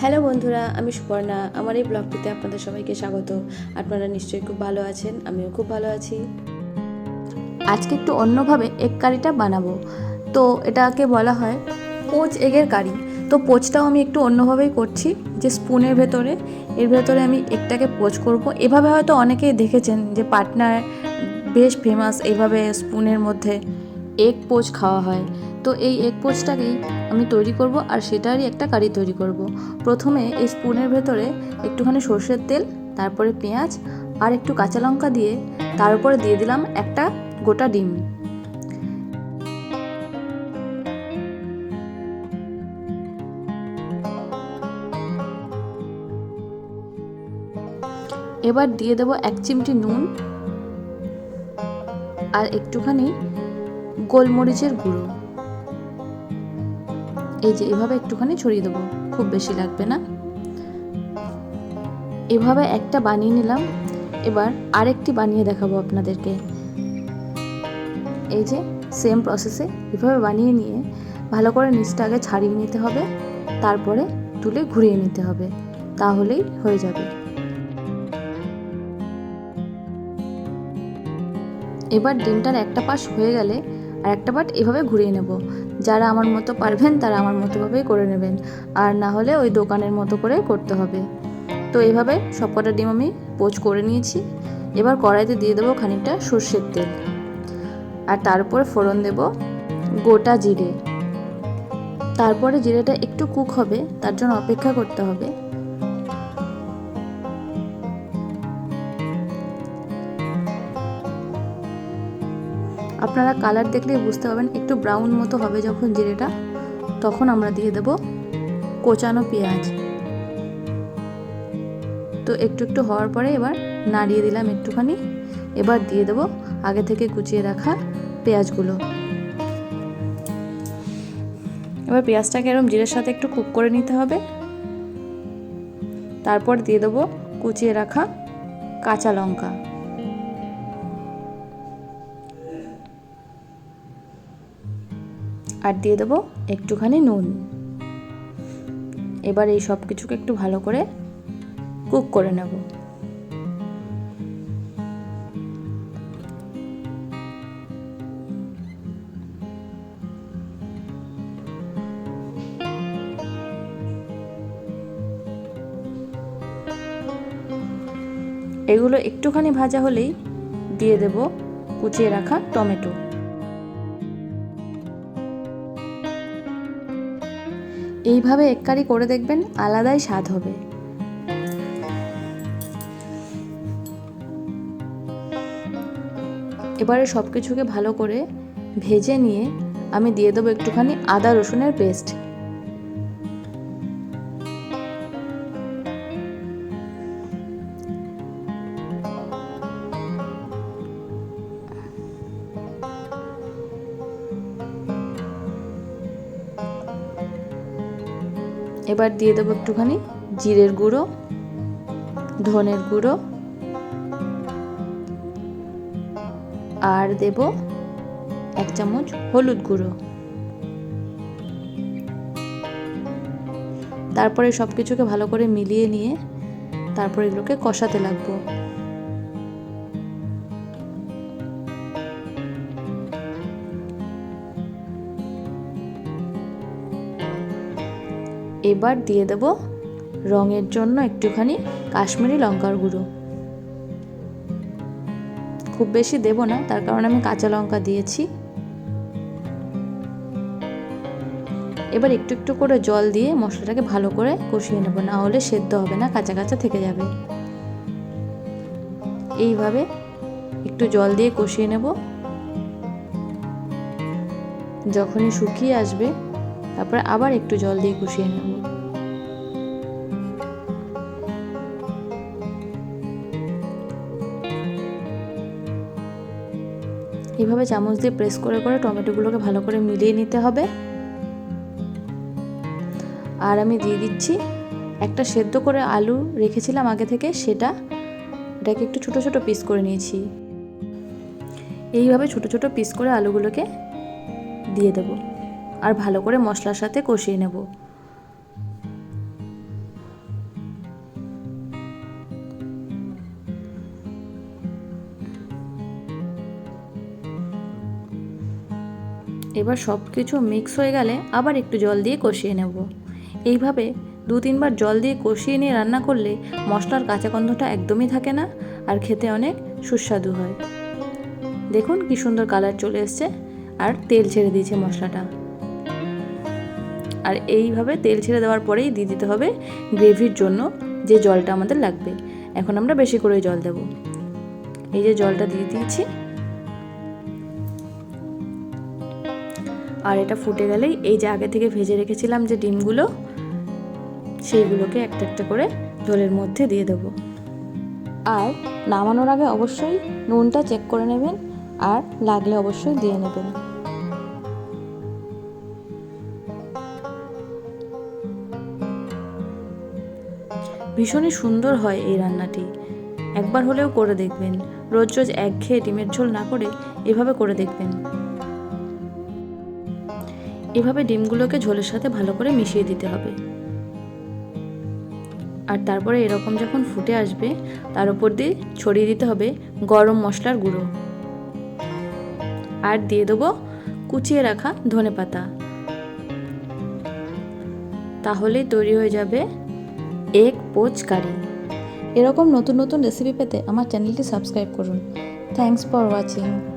Hello বন্ধুরা, আমি সুপর্ণা। আমার এই ব্লগটিতে আপনাদের সবাইকে স্বাগত। আপনারা নিশ্চয়ই খুব ভালো আছেন, আমিও খুব ভালো আছি। আজকে একটু অন্যভাবে এগ কারিটা বানাবো। তো এটাকে বলা হয় পোচ এগের কারি তো পোচটাও আমি একটু অন্যভাবেই করছি, যে স্পুনের ভেতরে। এর ভেতরে আমি এগটাকে পোচ করব। এভাবে হয়তো অনেকেই দেখেছেন যে পাটনার বেশ ফেমাস এইভাবে স্পুনের মধ্যে এগ পোচ খাওয়া হয়। তো এই এগ পোচটাকেই আমি তৈরি করব আর সেটারই একটা কারি তৈরি করব। প্রথমে এই স্পুনের ভেতরে একটুখানি সর্ষের তেল, তারপরে পেঁয়াজ আর একটু কাঁচা লঙ্কা দিয়ে তার উপরে দিয়ে দিলাম একটা গোটা ডিম এবার দিয়ে দেবো এক চিমটি নুন আর একটুখানি গোলমরিচের গুঁড়ো এই যে এভাবে একটুখানি ছড়িয়ে দেবো, খুব বেশি লাগবে না। এভাবে একটা বানিয়ে নিলাম, এবার আরেকটি বানিয়ে দেখাবো আপনাদেরকে। এই যে সেম প্রসেসে এভাবে বানিয়ে নিয়ে ভালো করে নিচটা আগে ছাড়িয়ে নিতে হবে, তারপরে তুলে ঘুরিয়ে নিতে হবে, তাহলেই হয়ে যাবে। এবার ডিমটার একটা পাশ হয়ে গেলে আর একটা পাট এভাবে ঘুরিয়ে নেব। যারা আমার মতো পারবেন, তারা আমার মতোভাবেই করে নেবেন। আর না হলে ওই দোকানের মতো করে করতে হবে। তো এইভাবে সবকটা ডিম আমি পোচ করে নিয়েছি। এবার কড়াইতে দিয়ে দেবো খানিকটা সর্ষের তেল। আর তার ফোড়ন দেব গোটা জিরে। তারপরে জিরেটা একটু কুক হবে, তার জন্য অপেক্ষা করতে হবে। আপনারা কালার দেখলেই বুঝতে পারবেন, একটু ব্রাউন মতো হবে যখন জিরেটা, তখন আমরা দিয়ে দেব কোচানো পেঁয়াজ। তো একটু একটু হওয়ার পরে এবার নাড়িয়ে দিলাম একটুখানি। এবার দিয়ে দেব আগে থেকে কুচিয়ে রাখা পেঁয়াজগুলো। এবার পেঁয়াজটাকে এরকম জিরের সাথে একটু কুক করে নিতে হবে। তারপর দিয়ে দেবো কুচিয়ে রাখা কাঁচা লঙ্কা। আর দিয়ে দেবো একটুখানি নুন। এবার এই সব কিছুকে একটু ভালো করে কুক করে নেব। এগুলো একটুখানি ভাজা হলেই দিয়ে দেব কুচিয়ে রাখা টমেটো। এইভাবে এককারি করে দেখবেন আলাদাই স্বাদ হবে। এবারে সব কিছুকে ভালো করে ভেজে নিয়ে আমি দিয়ে দেবো একটুখানি আদা রসুনের পেস্ট। এবার দিয়ে দেবো একটুখানি জিরের গুঁড়ো, ধনের গুঁড়ো, আর দেব এক চামচ হলুদ গুঁড়ো। তারপরে সব কিছুকে ভালো করে মিলিয়ে নিয়ে তারপর এগুলোকে কষাতে লাগবো। এবার দিয়ে দেব রঙের জন্য একটুখানি কাশ্মীরি লঙ্কার গুঁড়ো। খুব বেশি দেব না, তার কারণ আমি কাঁচা লঙ্কা দিয়েছি। এবার একটু একটু করে জল দিয়ে মশলাটাকে ভালো করে কষিয়ে নেব, না হলে সেদ্ধ হবে না, কাঁচা কাঁচা থেকে যাবে। এইভাবে একটু জল দিয়ে কষিয়ে নেব। যখনই শুকিয়ে আসবে তারপরে আবার একটু জল দিয়ে কষিয়ে নেব। এভাবে চামচ দিয়ে প্রেস করে করে টমেটোগুলোকে ভালো করে মিলিয়ে নিতে হবে। আর আমি দিয়ে দিচ্ছি একটা সেদ্ধ করে আলু রেখেছিলাম আগে থেকে, সেটা এটাকে একটু ছোট ছোট পিস করে নিয়েছি। এইভাবে ছোট ছোট পিস করে আলুগুলোকে দিয়ে দেবো। আর ভালো করে মশলার সাথে কষিয়ে নেব। এবার সব কিছু মিক্স হয়ে গেলে আবার একটু জল দিয়ে কষিয়ে নেব। এইভাবে দু তিনবার জল দিয়ে কষিয়ে নিয়ে রান্না করলে মশলার কাঁচা গন্ধটা একদমই থাকে না আর খেতে অনেক সুস্বাদু হয়। দেখুন কি সুন্দর কালার চলে এসছে আর তেল ছেড়ে দিয়েছে মশলাটা। আর এইভাবে তেল ছেড়ে দেওয়ার পরেই দিয়ে দিতে হবে গ্রেভির জন্য যে জলটা আমাদের লাগবে। এখন আমরা বেশি করে জল দেব। এই যে জলটা দিয়ে দিয়েছি। আর এটা ফুটে গেলেই এই যে আগে থেকে ভেজে রেখেছিলাম যে ডিমগুলো, সেইগুলোকে একটা একটা করে ঝোলের মধ্যে দিয়ে দেব। আর নামানোর আগে অবশ্যই নুনটা চেক করে নেবেন আর লাগলে অবশ্যই দিয়ে নেবেন। ভীষণই সুন্দর হয় এই রান্নাটি। একবার হলেও করে দেখবেন। রোজ রোজ একঘেয়ে ডিমের ঝোল না করে এভাবে করে দেখবেন। এভাবে ডিমগুলোকে ঝোলের সাথে ভালো করে মিশিয়ে দিতে হবে। আর তারপরে এরকম যখন ফুটে আসবে, তার উপর দিয়ে ছড়িয়ে দিতে হবে গরম মশলার গুঁড়ো। আর দিয়ে দেবো কুচিয়ে রাখা ধনে পাতা তাহলেই তৈরি হয়ে যাবে এক পোচ কারি। এরকম নতুন নতুন রেসিপি পেতে আমার চ্যানেলটি সাবস্ক্রাইব করুন। Thanks for watching